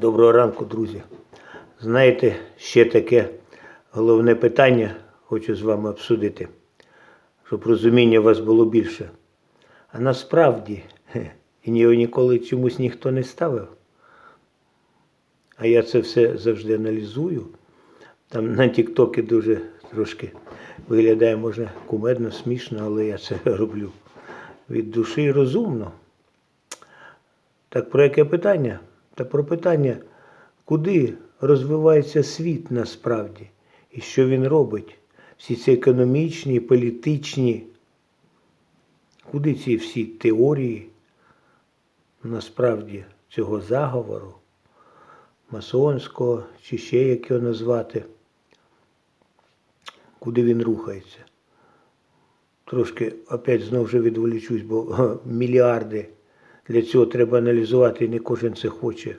Доброго ранку, друзі. Знаєте, ще таке головне питання хочу з вами обсудити, щоб розуміння у вас було більше. А насправді, його ніколи чомусь ніхто не ставив. А я це все завжди аналізую. Там на Тіктокі дуже трошки виглядає, може, кумедно, смішно, але я це роблю від душі розумно. Так про яке питання? Та про питання, куди розвивається світ насправді, і що він робить? Всі ці економічні, політичні, куди ці всі теорії насправді цього заговору, масонського чи ще як його назвати, куди він рухається? Трошки опять знову вже відволічусь, бо мільярди. Для цього треба аналізувати, не кожен це хоче.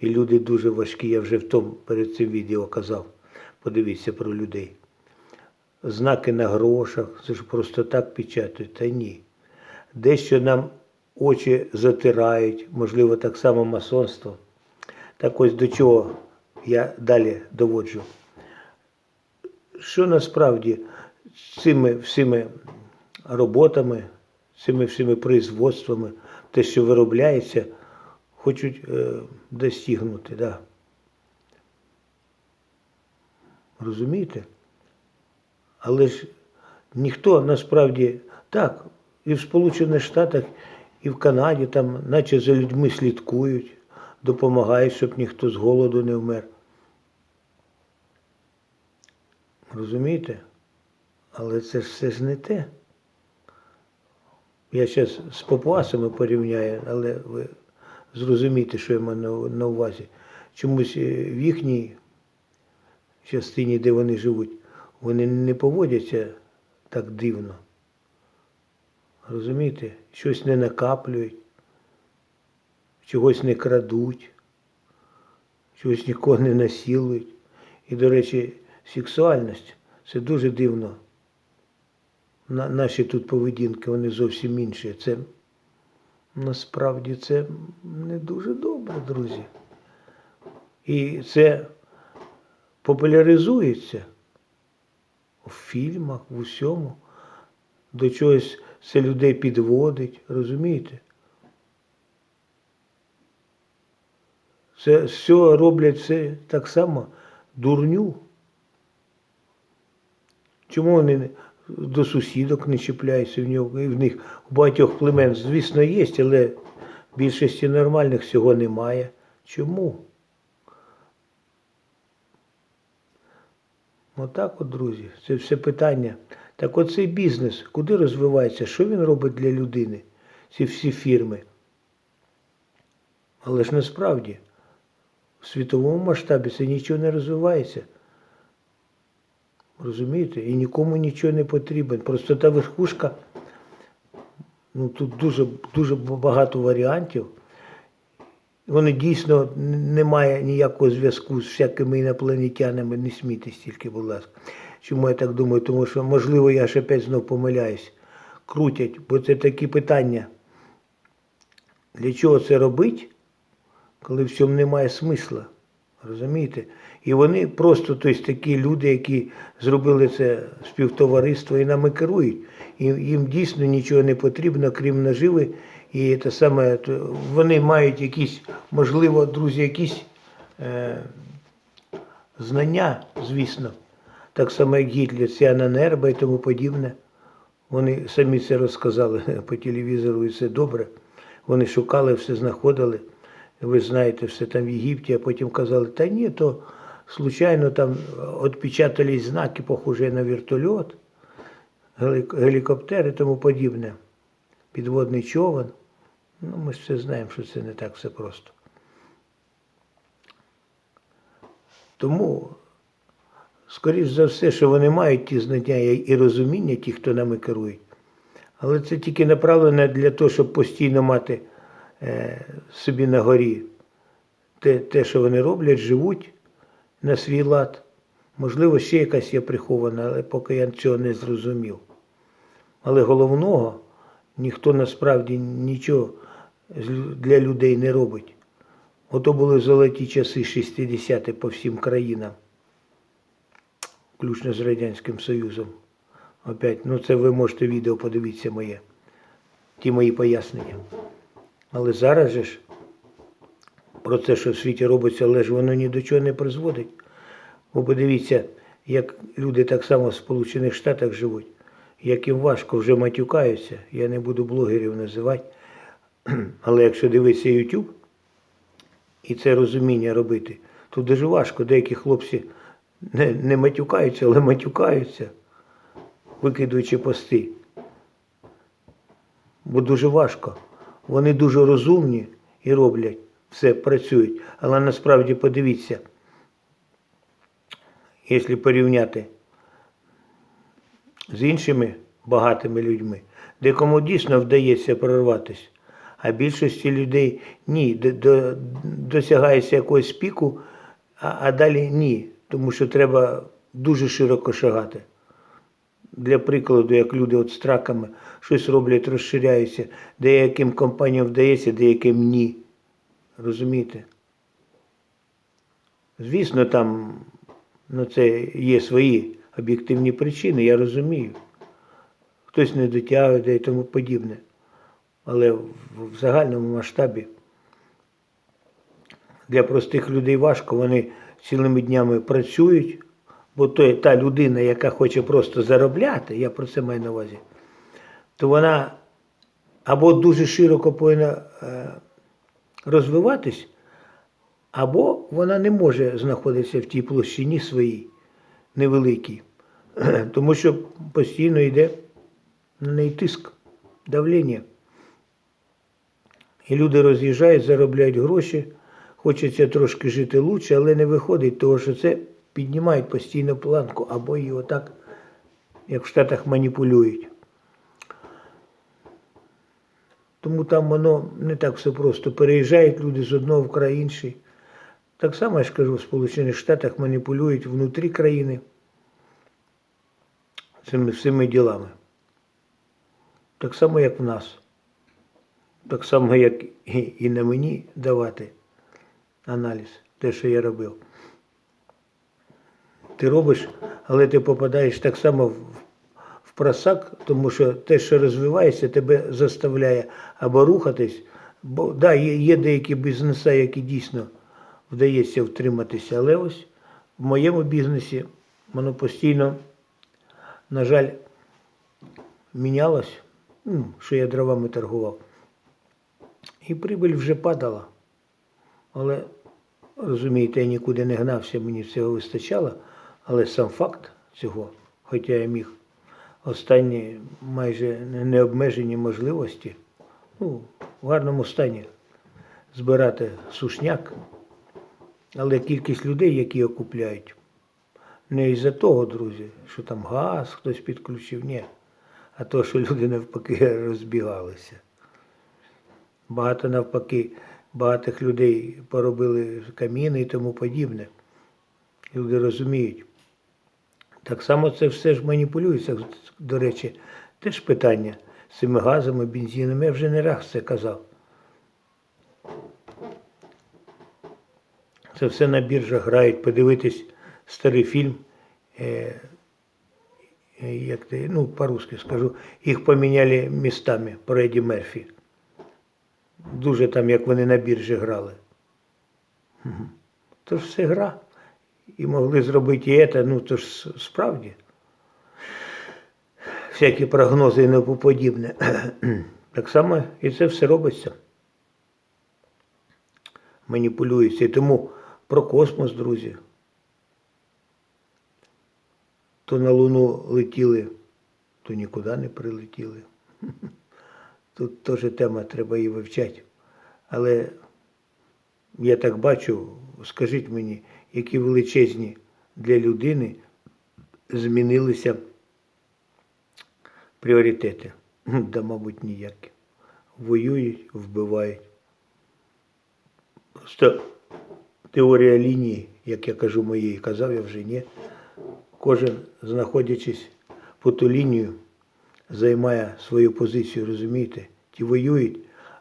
І люди дуже важкі, я вже в тому перед цим відео казав. Подивіться про людей. Знаки на грошах, це ж просто так печатають, та ні. Дещо нам очі затирають, можливо, так само масонство. Так ось до чого я далі доводжу. Що насправді цими всіми роботами, цими всіми производствами, те, що виробляється, хочуть е, достигнути. Да. Розумієте? Але ж ніхто насправді так, і в Сполучених Штатах, і в Канаді там, наче за людьми слідкують, допомагають, щоб ніхто з голоду не вмер. Розумієте? Але це ж все ж не те. Я зараз з папуасами порівняю, але ви зрозумієте, що я маю на- увазі. Чомусь е, в їхній частині, де вони живуть, вони не поводяться так дивно. Розумієте? Щось не накаплюють, чогось не крадуть, чогось нікого не насилують. І, до речі, сексуальність це дуже дивно. На, наші тут поведінки, вони зовсім інші. Це насправді це не дуже добре, друзі. І це популяризується в фільмах, в усьому. До чогось це людей підводить, розумієте? Це все роблять все так само дурню. Чому вони до сусідок не чіпляються в нього? І в них у багатьох племен, звісно, є, але в більшості нормальних всього немає. Чому? Отак от, друзі, це все питання. Так оцей бізнес, куди розвивається, що він робить для людини, ці всі фірми? Але ж насправді в світовому масштабі це нічого не розвивається. Розумієте? І нікому нічого не потрібно. Просто та верхушка, ну тут дуже, дуже багато варіантів. Вони дійсно н- немає ніякого зв'язку з всякими інопланетянами, не смійтесь тільки, будь ласка. Чому я так думаю? Тому що, можливо, я ще опять знов помиляюсь. Крутять, бо це такі питання. Для чого це робить, коли в цьому немає смисла? Розумієте? І вони просто тобто, такі люди, які зробили це співтовариство і нами керують. І їм дійсно нічого не потрібно, крім наживи. І те саме, то вони мають якісь, можливо, друзі, якісь е, знання, звісно. Так само, як Гітлер, Сіана Нерба і тому подібне. Вони самі це розказали по телевізору, і це добре. Вони шукали, все знаходили. Ви знаєте, все там в Єгипті, а потім казали, та ні, то случайно там відпечатались знаки, похожі на вертольот, гелікоптер і тому подібне. Підводний човен. Ну, ми ж все знаємо, що це не так все просто. Тому, скоріш за все, що вони мають ті знання і розуміння, ті, хто нами керують. Але це тільки направлено для того, щоб постійно мати е, собі на горі те, те, що вони роблять, живуть на свій лад. Можливо, ще якась є прихована, але поки я цього не зрозумів. Але головного ніхто насправді нічого для людей не робить. Ото були золоті часи 60-ті по всім країнам, включно з Радянським Союзом. Опять, ну це ви можете відео подивитися моє, ті мої пояснення. Але зараз же ж про це, що в світі робиться, але ж воно ні до чого не призводить. Бо подивіться, як люди так само в Сполучених Штатах живуть, як їм важко вже матюкаються. Я не буду блогерів називати. Але якщо дивитися YouTube і це розуміння робити, то дуже важко. Деякі хлопці не, не матюкаються, але матюкаються, викидуючи пости. Бо дуже важко. Вони дуже розумні і роблять все, працюють. Але насправді подивіться, якщо порівняти з іншими багатими людьми, декому дійсно вдається прорватися, а більшості людей ні, до- до- досягається якогось піку, а далі ні, тому що треба дуже широко шагати. Для прикладу, як люди от з траками щось роблять, розширяються, деяким компаніям вдається, деяким ні. Розумієте? Звісно, там ну, це є свої об'єктивні причини, я розумію. Хтось не дотягує і тому подібне. Але в, загальному масштабі для простих людей важко, вони цілими днями працюють, бо то, та людина, яка хоче просто заробляти, я про це маю на увазі, то вона або дуже широко повинна е, розвиватись, або вона не може знаходитися в тій площині своїй невеликій, тому що постійно йде на неї тиск, давлення. І люди роз'їжджають, заробляють гроші, хочеться трошки жити лучше, але не виходить, тому що це піднімають постійно планку, або її отак, як в Штатах маніпулюють. Тому там воно не так все просто. Переїжджають люди з одного в край інший. Так само, я ж кажу, в Сполучених Штатах маніпулюють внутрі країни цими всіми ділами. Так само, як в нас. Так само, як і, і на мені давати аналіз, те, що я робив. Ти робиш, але ти попадаєш так само в, просак, тому що те, що розвивається, тебе заставляє або рухатись. Бо да, є, є деякі бізнеси, які дійсно вдається втриматися, але ось в моєму бізнесі воно постійно, на жаль, мінялось, ну, що я дровами торгував. І прибиль вже падала. Але, розумієте, я нікуди не гнався, мені цього вистачало. Але сам факт цього, хоча я міг останні майже необмежені можливості, ну, в гарному стані збирати сушняк, але кількість людей, які його купляють, не із-за того, друзі, що там газ хтось підключив, ні. А то, що люди навпаки розбігалися. Багато навпаки, багатих людей поробили каміни і тому подібне. Люди розуміють. Так само це все ж маніпулюється. До речі, теж питання з цими газами, бензинами. Я вже не раз це казав. Це все на біржах грають. Подивитись старий фільм, е, е, як ти, ну, по-русски скажу, їх поміняли містами про Еді Мерфі. Дуже там, як вони на біржі грали. Мгм. То ж все гра. І могли зробити і це, ну то ж справді. Всякі прогнози і непоподібне. Так само і це все робиться. Маніпулюється. І тому про космос, друзі. То на Луну летіли, то нікуди не прилетіли. Тут теж тема, треба її вивчати. Але я так бачу, скажіть мені, які величезні для людини змінилися пріоритети. Да, мабуть, ніякі. Воюють, вбивають. Просто теорія лінії, як я кажу моєї, казав я вже ні. Кожен, знаходячись по ту лінію, займає свою позицію, розумієте? Ті воюють,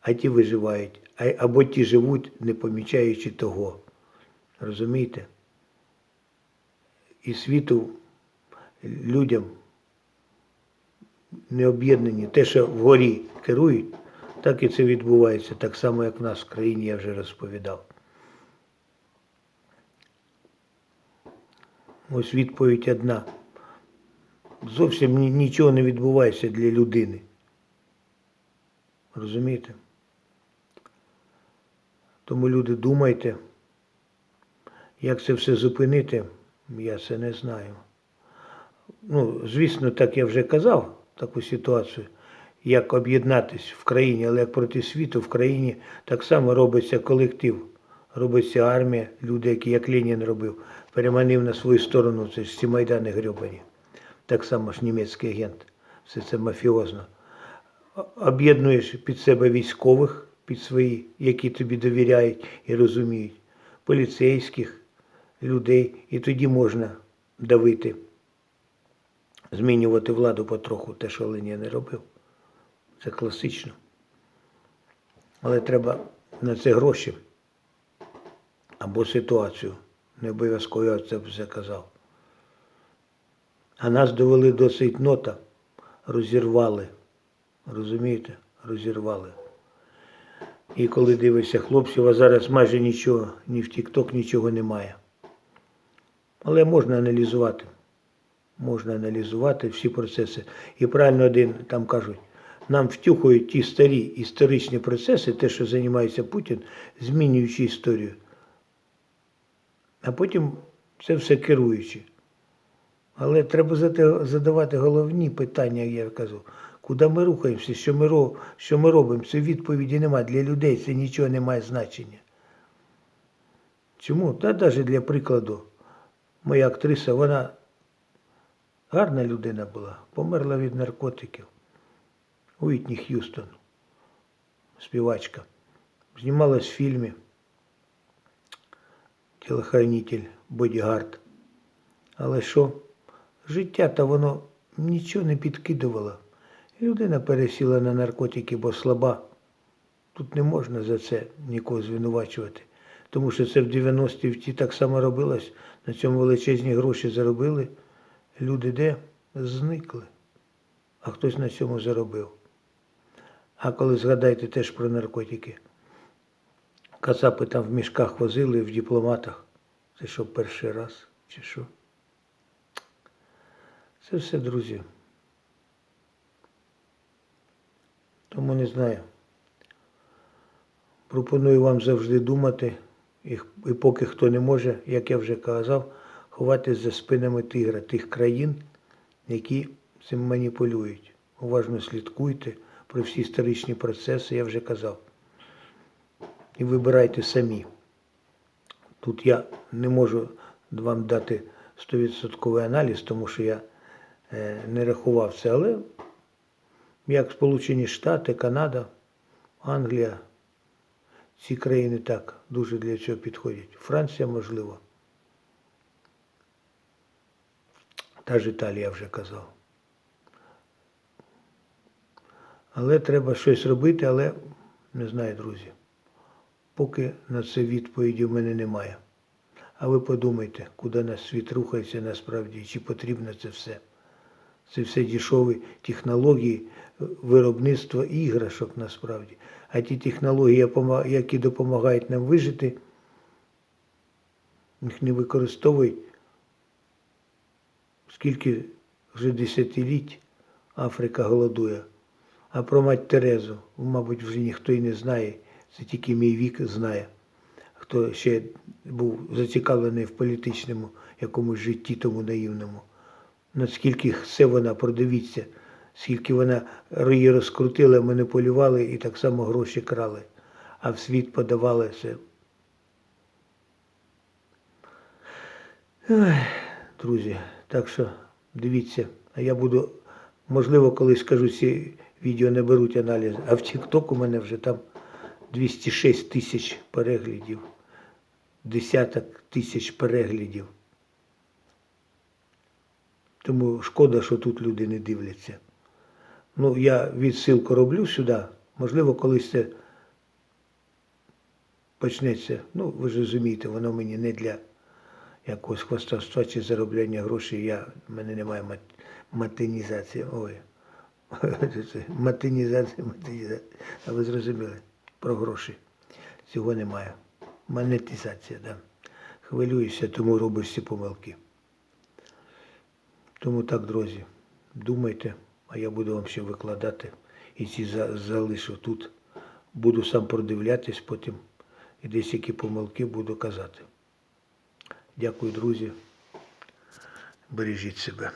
а ті виживають. або ті живуть, не помічаючи того. Розумієте? І світу людям не об'єднані. Те, що вгорі керують, так і це відбувається, так само, як в нас в країні, я вже розповідав. Ось відповідь одна. Зовсім нічого не відбувається для людини. Розумієте? Тому люди думайте, як це все зупинити, я це не знаю. Ну, звісно, так я вже казав, таку ситуацію, як об'єднатись в країні, але як проти світу в країні так само робиться колектив, робиться армія, люди, які як Ленін робив, переманив на свою сторону це ж ці майдани грьобані. Так само ж німецький агент, все це мафіозно. Об'єднуєш під себе військових, під свої, які тобі довіряють і розуміють, поліцейських людей, і тоді можна давити, змінювати владу потроху, те, що Ленін не робив. Це класично. Але треба на це гроші або ситуацію. Не обов'язково я це вже казав. А нас довели до нота, розірвали. Розумієте? Розірвали. І коли дивишся хлопців, а зараз майже нічого, ні в Тік-Ток нічого немає. Але можна аналізувати. Можна аналізувати всі процеси. І правильно один там кажуть, нам втюхують ті старі історичні процеси, те, що займається Путін, змінюючи історію. А потім це все керуючи. Але треба задавати головні питання, як я кажу. Куди ми рухаємося, що ми, що ми робимо? Це відповіді немає. Для людей це нічого не має значення. Чому? Та навіть для прикладу, моя актриса, вона гарна людина була, померла від наркотиків. Уітні Х'юстон, співачка. Знімалась в фільмі Телохранитель Бодігард. Але що? Життя та воно нічого не підкидувало. Людина пересіла на наркотики, бо слаба. Тут не можна за це нікого звинувачувати. Тому що це в 90-ті в ті так само робилось, на цьому величезні гроші заробили. Люди де? Зникли. А хтось на цьому заробив. А коли згадайте теж про наркотики, кацапи там в мішках возили в дипломатах. Це що перший раз чи що? Це все, друзі. Тому не знаю. Пропоную вам завжди думати, і, і поки хто не може, як я вже казав, ховатись за спинами тигра тих країн, які цим маніпулюють. Уважно слідкуйте про всі історичні процеси, я вже казав. І вибирайте самі. Тут я не можу вам дати 100% аналіз, тому що я е, не рахував це, але як Сполучені Штати, Канада, Англія, ці країни так дуже для цього підходять. Франція можливо. Та ж Італія вже казав. Але треба щось робити, але не знаю, друзі. Поки на це відповіді в мене немає. А ви подумайте, куди нас світ рухається насправді, чи потрібно це все. Це все дешеві технології е, виробництва іграшок насправді. А ті технології, які допомагають нам вижити, їх не використовують. Скільки вже десятиліть Африка голодує. А про мать Терезу, мабуть, вже ніхто і не знає. Це тільки мій вік знає. Хто ще був зацікавлений в політичному якомусь житті тому наївному. Наскільки все вона, продивіться, скільки вона її розкрутила, маніпулювали і так само гроші крали, а в світ подавали це. Друзі, так що дивіться, а я буду, можливо, колись скажу, ці відео не беруть аналіз, а в TikTok у мене вже там 206 тисяч переглядів, десяток тисяч переглядів. Тому шкода, що тут люди не дивляться. Ну, я відсилку роблю сюди. Можливо, колись це почнеться, ну ви ж розумієте, воно мені не для якогось хвастовства чи заробляння грошей. Я, в мене немає мат, матинізації. Ой. Матинізація, матинізація. А ви зрозуміли про гроші. Цього немає. Монетизація, да. Хвилююся, тому робиш всі помилки. Тому так, друзі, думайте, а я буду вам ще викладати і ці залишу тут. Буду сам продивлятись потім і десь які помилки буду казати. Дякую, друзі. Бережіть себе.